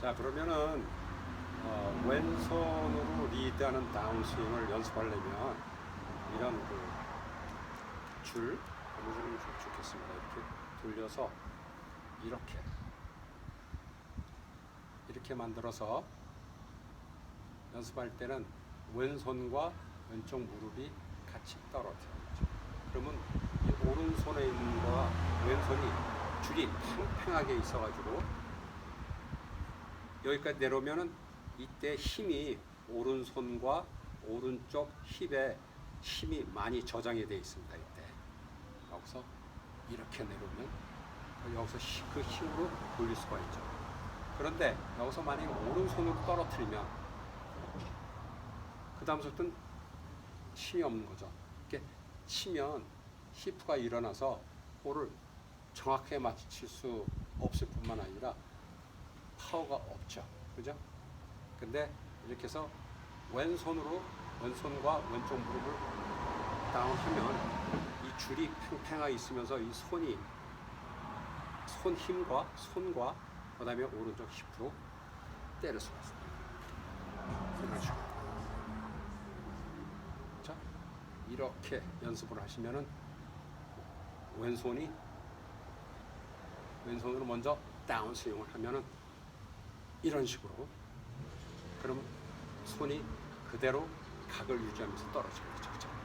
자 그러면은 어, 왼손으로 리드하는 다운스윙을 연습하려면 이런 그줄 고무줄을 좀 좋겠습니다. 이렇게 돌려서 이렇게 이렇게 만들어서 연습할 때는 왼손과 왼쪽 무릎이 같이 떨어져야죠. 그러면 이 오른손에 있는 거와 왼손이 줄이 팽팽하게 있어가지고 여기까지 내려오면은 이때 힘이 오른손과 오른쪽 힙에 힘이 많이 저장이 되어 있습니다. 이때 여기서 이렇게 내려오면 여기서 히- 그 힘으로 돌릴 수가 있죠. 그런데 여기서 만약에 오른손으로 떨어뜨리면 그 다음부터는 힘이 없는 거죠. 이렇게 치면 히프가 일어나서 볼을 정확하게 맞출 수 없을 뿐만 아니라 파워가 없죠. 그죠? 근데 이렇게 해서 왼손으로 왼손과 왼쪽 무릎을 다운하면 이 줄이 팽팽하게 있으면서 이 손이 손 힘과 손과 그다음에 오른쪽 힙으로 때릴 수가 있습니다. 식으로. 자, 이렇게 연습을 하시면은 왼손이 왼손으로 먼저 다운 스윙을 하면은 이런 식으로 그럼 손이 그대로 각을 유지하면서 떨어지는 거죠.